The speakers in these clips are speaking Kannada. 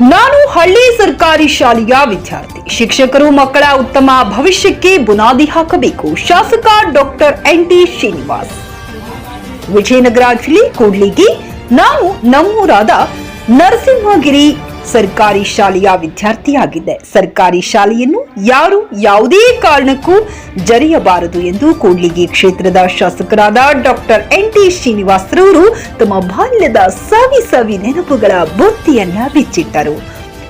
ನಾನು ಹಳ್ಳಿ ಸರ್ಕಾರಿ ಶಾಲೆಯ ವಿದ್ಯಾರ್ಥಿ. ಶಿಕ್ಷಕರು ಮಕ್ಕಳ ಉತ್ತಮ ಭವಿಷ್ಯಕ್ಕೆ ಬುನಾದಿ ಹಾಕಬೇಕು. ಶಾಸಕ doctor N T Srinivas. Vijayanagara ಜಿಲ್ಲೆ ಕೂಡ್ಲಿಗೆ ನಾವು ನಮ್ಮೂರಾದ ನರಸಿಂಹಗಿರಿ ಸರ್ಕಾರಿ ಶಾಲೆಯ ವಿದ್ಯಾರ್ಥಿಯಾಗಿದ್ದೆ ಸರ್ಕಾರಿ ಶಾಲೆಯನ್ನು ಯಾರು ಯಾವುದೇ ಕಾರಣಕ್ಕೂ ಜರಿಯಬಾರದು ಎಂದು ಕೂಡ್ಲಿಗಿ ಕ್ಷೇತ್ರದ ಶಾಸಕರಾದ ಡಾಕ್ಟರ್ ಎನ್ ಟಿ ಶ್ರೀನಿವಾಸರವರು ತಮ್ಮ ಬಾಲ್ಯದ ಸವಿ ಸವಿ ನೆನಪುಗಳ ಬುತ್ತಿಯನ್ನ ಬಿಚ್ಚಿಟ್ಟರು.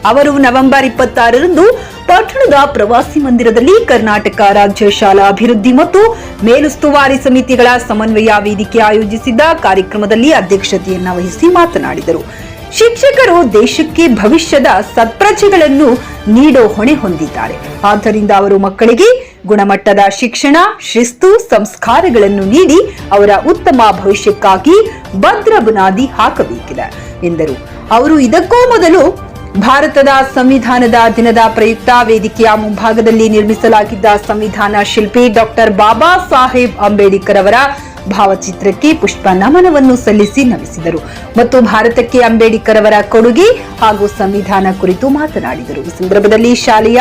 ಅವರು ನವೆಂಬರ್ ಇಪ್ಪತ್ತಾರರಂದು ಪಟ್ಟಣದ ಪ್ರವಾಸಿ ಮಂದಿರದಲ್ಲಿ ಕರ್ನಾಟಕ ರಾಜ್ಯ ಶಾಲಾ ಅಭಿವೃದ್ಧಿ ಮತ್ತು ಮೇಲುಸ್ತುವಾರಿ ಸಮಿತಿಗಳ ಸಮನ್ವಯ ವೇದಿಕೆ ಆಯೋಜಿಸಿದ್ದ ಕಾರ್ಯಕ್ರಮದಲ್ಲಿ ಅಧ್ಯಕ್ಷತೆಯನ್ನ ವಹಿಸಿ ಮಾತನಾಡಿದರು. ಶಿಕ್ಷಕರು ದೇಶಕ್ಕೆ ಭವಿಷ್ಯದ ಸತ್ಪ್ರಜೆಗಳನ್ನು ನೀಡೋ ಹೊಣೆ ಹೊಂದಿದ್ದಾರೆ. ಆದ್ದರಿಂದ ಅವರು ಮಕ್ಕಳಿಗೆ ಗುಣಮಟ್ಟದ ಶಿಕ್ಷಣ, ಶಿಸ್ತು, ಸಂಸ್ಕಾರಗಳನ್ನು ನೀಡಿ ಅವರ ಉತ್ತಮ ಭವಿಷ್ಯಕ್ಕಾಗಿ ಭದ್ರ ಬುನಾದಿ ಹಾಕಬೇಕಿದೆ ಎಂದರು. ಅವರು ಇದಕ್ಕೂ ಮೊದಲು ಭಾರತದ ಸಂವಿಧಾನದ ದಿನದ ಪ್ರಯುಕ್ತ ವೇದಿಕೆಯ ಮುಂಭಾಗದಲ್ಲಿ ನಿರ್ಮಿಸಲಾಗಿದ್ದ ಸಂವಿಧಾನ ಶಿಲ್ಪಿ ಡಾಕ್ಟರ್ ಬಾಬಾ ಸಾಹೇಬ್ ಅಂಬೇಡ್ಕರ್ ಅವರ ಭಾವಚಿತ್ರಕ್ಕೆ ಪುಷ್ಪ ನಮನವನ್ನು ಸಲ್ಲಿಸಿ ನಮಿಸಿದರು. ಮತ್ತು ಭಾರತಕ್ಕೆ ಅಂಬೇಡ್ಕರ್ ಅವರ ಕೊಡುಗೆ ಹಾಗೂ ಸಂವಿಧಾನ ಕುರಿತು ಮಾತನಾಡಿದರು. ಈ ಸಂದರ್ಭದಲ್ಲಿ ಶಾಲೆಯ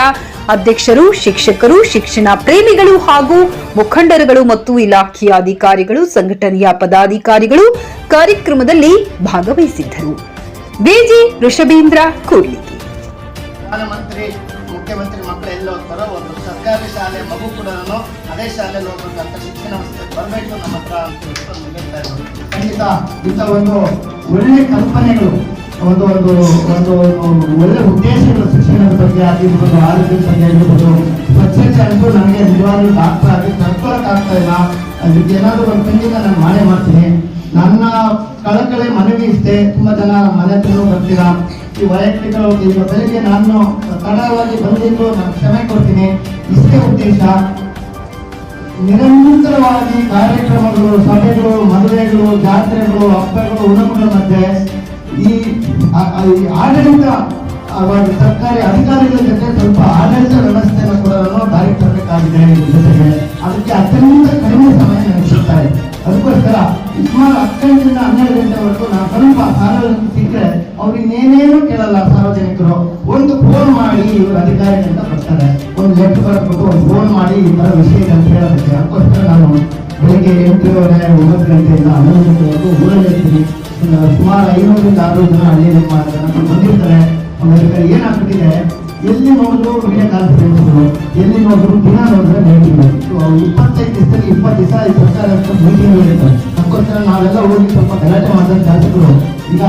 ಅಧ್ಯಕ್ಷರು, ಶಿಕ್ಷಕರು, ಶಿಕ್ಷಣ ಪ್ರೇಮಿಗಳು ಹಾಗೂ ಮುಖಂಡರುಗಳು ಮತ್ತು ಇಲಾಖೆಯ ಅಧಿಕಾರಿಗಳು, ಸಂಘಟನೆಯ ಪದಾಧಿಕಾರಿಗಳು ಕಾರ್ಯಕ್ರಮದಲ್ಲಿ ಭಾಗವಹಿಸಿದ್ದರು. ಬಿಜಿ ಋಷಭೀಂದ್ರ ಕೂಡ್ಲಿಗಿ ಪ್ರಧಾನಮಂತ್ರಿ, ಮುಖ್ಯಮಂತ್ರಿ ಮಕ್ಕಳು ಎಲ್ಲ ಹೋಗ್ತಾರೋ ಒಂದು ಸರ್ಕಾರಿ ಶಾಲೆ, ಮಗು ಕೂಡ ಅದೇ ಶಾಲೆಯಲ್ಲಿ ಹೋಗ್ಬೇಕಂತ ಶಿಕ್ಷಣ ಬರಬೇಕು ನಮ್ಮ ಹತ್ರ. ಖಂಡಿತ ಇಂಥ ಒಂದು ಒಳ್ಳೆ ಕಲ್ಪನೆಗಳು, ಒಂದು ಒಂದು ಒಂದು ಒಳ್ಳೆ ಉದ್ದೇಶಗಳು ಶಿಕ್ಷಣದ ಬಗ್ಗೆ ಆಗಿರ್ಬೋದು ಆರೋಗ್ಯದ ಬಗ್ಗೆ ಆಗಿರ್ಬೋದು, ಸ್ವಚ್ಛತೆ ಅಂತೂ ನನಗೆ ನಿಜವಾಗ್ಲೂ ಡಾಕ್ಟರ್ ಆಗಿ ತಡ್ಕೊಳಕ್ ಆಗ್ತಾ ಇಲ್ಲ. ಅದಕ್ಕೆ ಏನಾದರೂ ಒಂದು ಖಂಡಿತ ನಾನು ಮಾಡೇ ಮಾಡ್ತೀನಿ. ನನ್ನ ಕಳಕಳಿ ಮನವಿ ಇಷ್ಟೇ. ತುಂಬಾ ಜನ ಮನೆ ಹತ್ರ ಬರ್ತೀರಾ? ಈ ವೈಯಕ್ತಿಕ ಈಗ ಬೆಳಿಗ್ಗೆ ನಾನು ತಡವಾಗಿ ಬಂದಿದ್ದು ನಾನು ಕ್ಷಮೆ ಕೊಡ್ತೀನಿ. ಇಷ್ಟೇ ಉದ್ದೇಶ. ನಿರಂತರವಾಗಿ ಕಾರ್ಯಕ್ರಮಗಳು, ಸಭೆಗಳು, ಮದುವೆಗಳು, ಜಾತ್ರೆಗಳು, ಹಬ್ಬಗಳು ಉಣವುಗಳ ಮಧ್ಯೆ ಈ ಆಡಳಿತ ಸರ್ಕಾರಿ ಅಧಿಕಾರಿಗಳ ಜೊತೆ ಸ್ವಲ್ಪ ಆಡಳಿತ ವ್ಯವಸ್ಥೆಯನ್ನು ಕೂಡ ನಾನು ದಾರಿ ತರಬೇಕಾಗಿದೆ. ಜೊತೆಗೆ ಇವರು ಅಂತ ಬರ್ತಾರೆ. ಒಂದು ಲೆಟರ್ ಬರ್ಬಿಟ್ಟು ಒಂದು ಫೋನ್ ಮಾಡಿ ಈ ತರ ವಿಷಯ ಅಂತ ಹೇಳೋದಕ್ಕೆ. ಅದಕ್ಕೋಸ್ಕರ ನಾನು ಬೆಳಿಗ್ಗೆ ಎಂಟೂವರೆ, ಒಂಬತ್ತು ಗಂಟೆಯಿಂದ ಹನ್ನೊಂದು ಊರಲ್ಲಿ ಇರ್ತೀನಿ. ಒಂದು ಸುಮಾರು ಐನೂರಿಂದ ಆರು ಜನ ಹಳ್ಳಿಯಲ್ಲಿ ಮಾಡ್ತಾರೆ ಬಂದಿರ್ತಾರೆ. ಅವ್ರಿಗೆ ಏನಾಗ್ಬಿಟ್ಟಿದೆ? ಎಲ್ಲಿ ನೋಡಿದ್ರು ವಿಡಿಯೋ ಕಾನ್ಫರೆನ್ಸ್ಗಳು ಎಲ್ಲಿ ನೋಡಿದ್ರು ದಿನ ನೋಡಿದ್ರೆ ಮೀಟಿಂಗ್ ಇಪ್ಪತ್ತೈದು ದಿವಸದಲ್ಲಿ ಇಪ್ಪತ್ತು ದಿವಸ ಸರ್ಕಾರ ಮೀಟಿಂಗ್ ಇರುತ್ತೆ ಅದಕ್ಕೋಸ್ಕರ ನಾವೆಲ್ಲ ಹೋಗಿ ಸ್ವಲ್ಪ ಗಲಾಟೆ ಮಾಡಿದ ಶಾಸಕರು ಈಗ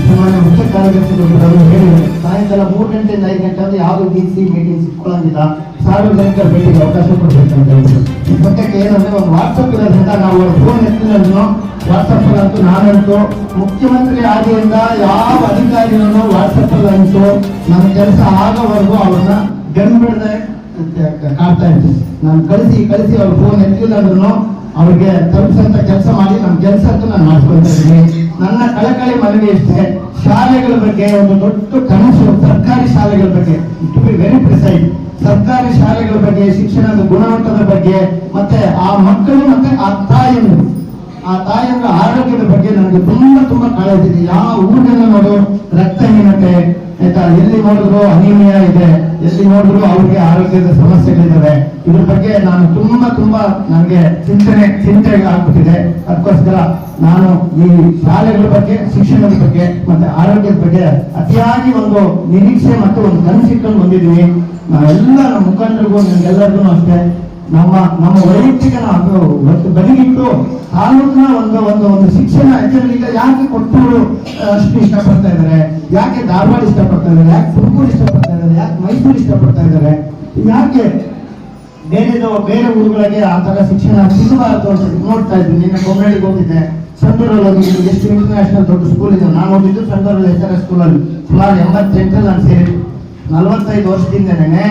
ಸಾಮಾನ್ಯ ಮುಖ್ಯ ಕಾರ್ಯದರ್ಶಿಗಳು ಹೇಳಿ ಸಾಯಂಕಾಲ ಮೂರು ಗಂಟೆಯಿಂದ ಐದು ಗಂಟೆ ಅಂದ್ರೆ ಯಾವುದು ಡಿ ಸಿ ಮೀಟಿಂಗ್ ಇಟ್ಕೊಳ್ಳಂಗಿಲ್ಲ ಸಾರ್ವಜನಿಕರ ಭೇಟಿಗೆ ಅವಕಾಶ ಕೊಡ್ಬೇಕಂತ ಹೇಳಿದ್ರು. ಈ ಸದ್ಯಕ್ಕೆ ಏನಂದ್ರೆ ಒಂದು ವಾಟ್ಸಪ್ ಇರೋದ್ರಿಂದ ನಾವು ಫೋನ್ ಎತ್ತಿಲ್ಲ ವಾಟ್ಸಪ್ ಅಂತೂ ನಾನಂತೂ ಮುಖ್ಯಮಂತ್ರಿ ಆದಿಯಿಂದ ಯಾವ ಅಧಿಕಾರಿಗಳನ್ನು ವಾಟ್ಸಪ್ ಅಂತೂ ನನ್ನ ಕೆಲಸ ಆಗೋವರೆಗೂ ಅವ್ರನ್ನ ಗನ್ ಬಿಡದೆ ಕಾಡ್ತಾ ಇರ್ತೀನಿ. ನಾನು ಕಳಿಸಿ ಕಳಿಸಿ ಅವ್ರ ಫೋನ್ ಎತ್ತಿಲ್ಲ ಅಂದ್ರೂ ಅವ್ರಿಗೆ ತಲುಪಿಸಂತ ಕೆಲಸ ಮಾಡಿ ನಮ್ಮ ಕೆಲಸ ಅಂತೂ ನಾನು ಮಾಡ್ಕೊಳ್ತಾ ನನ್ನ ಕಳಕಳಿ ಮನವಿ ಇಷ್ಟೇ ಶಾಲೆಗಳ ಬಗ್ಗೆ ಒಂದು ದೊಡ್ಡ ಕನಸು, ಸರ್ಕಾರಿ ಶಾಲೆಗಳ ಬಗ್ಗೆ ಟು ಬಿ ವೆರಿ ಪ್ರಿಸೈಡ್ ಸರ್ಕಾರಿ ಶಾಲೆಗಳ ಬಗ್ಗೆ, ಶಿಕ್ಷಣದ ಗುಣಮಟ್ಟದ ಬಗ್ಗೆ, ಮತ್ತೆ ಆ ಮಕ್ಕಳು ಮತ್ತೆ ಆ ತಾಯಿಯನ್ನು ಆ ತಾಯಿಯರ ಆರೋಗ್ಯದ ಬಗ್ಗೆ ನನಗೆ ತುಂಬಾ ತುಂಬಾ ಕಾಳಜಿ ಇದೆ. ಯಾವ ಊರಿನ ನೋಡು ರಕ್ತಹೀನತೆ ಆಯ್ತಾ? ಎಲ್ಲಿ ನೋಡಿದ್ರು ಅನಿಮಿಯ ಇದೆ ಎಲ್ಲಿ ನೋಡಿದ್ರು ಅವ್ರಿಗೆ ಆರೋಗ್ಯದ ಸಮಸ್ಯೆಗಳಿದ್ದಾವೆ. ಇದ್ರ ಬಗ್ಗೆ ನಾನು ತುಂಬಾ ತುಂಬಾ ನನಗೆ ಚಿಂತನೆ ಚಿಂತೆಗೆ ಆಗ್ಬಿಟ್ಟಿದೆ. ಅದಕ್ಕೋಸ್ಕರ ನಾನು ಈ ಶಾಲೆಗಳ ಬಗ್ಗೆ, ಶಿಕ್ಷಣದ ಬಗ್ಗೆ ಮತ್ತೆ ಆರೋಗ್ಯದ ಬಗ್ಗೆ ಅತಿಯಾಗಿ ಒಂದು ನಿರೀಕ್ಷೆ ಮತ್ತು ಒಂದು ಕನಸಿಟ್ಕೊಂಡು ಬಂದಿದ್ದೀನಿ. ನಾವೆಲ್ಲ ನಮ್ಮ ಮುಖಂಡರಿಗೂ, ನಿಮ್ಗೆಲ್ಲರಿಗೂ ಅಷ್ಟೇ. ನಮ್ಮ ನಮ್ಮ ವೈಯಕ್ತಿಕ ನಾವು ಒಂದು ಬದಿಗಿಟ್ಟು ತಾಲೂಕಿನ ಒಂದು ಒಂದು ಒಂದು ಶಿಕ್ಷಣ ಹೆಚ್ಚಿನ ಯಾಕೆ ಕೊಟ್ಟೂರು ಅಷ್ಟು ಇಷ್ಟಪಡ್ತಾ ಇದ್ದಾರೆ? ಯಾಕೆ ಧಾರವಾಡ ಇಷ್ಟಪಡ್ತಾ ಇದ್ದಾರೆ? ಯಾಕೆ ತುಮಕೂರು ಇಷ್ಟಪಡ್ತಾ ಇದ್ದಾರೆ? ಯಾಕೆ ಮೈಸೂರು ಇಷ್ಟಪಡ್ತಾ ಇದ್ದಾರೆ? ಯಾಕೆ ಬೇರೆ ಬೇರೆ ಊರುಗಳಿಗೆ ಆ ತರ ಶಿಕ್ಷಣ ಸಿಗಬಾರದು ಅಂತ ನೋಡ್ತಾ ಇದ್ದೀನಿ. ನಿನ್ನೆ ಬೊಮ್ಮನಹಳ್ಳಿಗೆ ಹೋಗಿದ್ದೆ. ಸಂಡೂರಲ್ಲಿ ಹೋಗಿದ್ದು ಎಷ್ಟು ಇಂಟರ್ನ್ಯಾಷನಲ್ ದೊಡ್ಡ ಸ್ಕೂಲ್ ಇದೆ. ನಾನು ಹೋಗಿದ್ದು ಸಂಡೂರಲ್ಲಿ ಎಸ್ ಆರ್ ಎಸ್ ಸ್ಕೂಲಲ್ಲಿ ಸುಮಾರು ಎಂಬತ್ತೆಂಟರಲ್ಲಿ ನಾನು ಸೇರಿದ್ದು. ನಲವತ್ತೈದು ವರ್ಷದಿಂದನೇ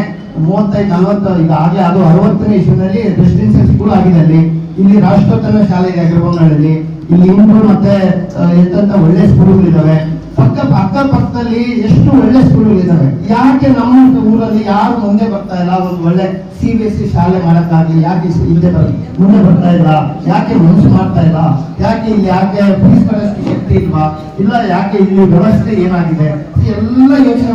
ಮೂವತ್ತೈದು, ನಲವತ್ತು, ಈಗ ಆಗಲೇ ಅದು ಅರವತ್ತನೇ ಇಸ್ವಿನಲ್ಲಿ ರೆಸಿಡೆನ್ಸಿಯಲ್ ಸ್ಕೂಲ್ ಆಗಿದೆ ಅಲ್ಲಿ. ಇಲ್ಲಿ ರಾಷ್ಟ್ರೋತ್ತಮ ಶಾಲೆ ಇದೆ ಅಗ್ರಬೊಮ್ಮನಹಳ್ಳಿ ಇಲ್ಲಿ ಇಂದು ಮತ್ತೆ ಎಂತೆಂತ ಒಳ್ಳೆ ಸ್ಕೂಲ್ಗಳಿದ್ದಾವೆ ಪಕ್ಕ ಪಕ್ಕದಲ್ಲಿ ಎಷ್ಟು ಒಳ್ಳೆ ಸ್ಕೂಲ್ಗಳಿದ್ದಾವೆ ಯಾಕೆ ನಮ್ಮ ಊರಲ್ಲಿ ಯಾರು ಮುಂದೆ ಬರ್ತಾ ಇಲ್ಲ? ಒಂದು ಒಳ್ಳೆ ಸಿ ಬಿ ಎಸ್ ಸಿ ಶಾಲೆ ಮಾಡೋಕ್ಕಾಗಲಿ ಯಾಕೆ ಹಿಂದೆ ಬರ್ ಮುಂದೆ ಬರ್ತಾ ಇಲ್ಲ? ಯಾಕೆ ಮನಸ್ಸು ಮಾಡ್ತಾ ಇಲ್ಲ? ಯಾಕೆ ಇಲ್ಲಿ ಯಾಕೆ ಫೀಸ್ ಶಕ್ತಿ ಇಲ್ವಾ? ಇಲ್ಲ ಯಾಕೆ ಇಲ್ಲಿ ವ್ಯವಸ್ಥೆ ಏನಾಗಿದೆ? ಎಲ್ಲ ಯೋಚನೆ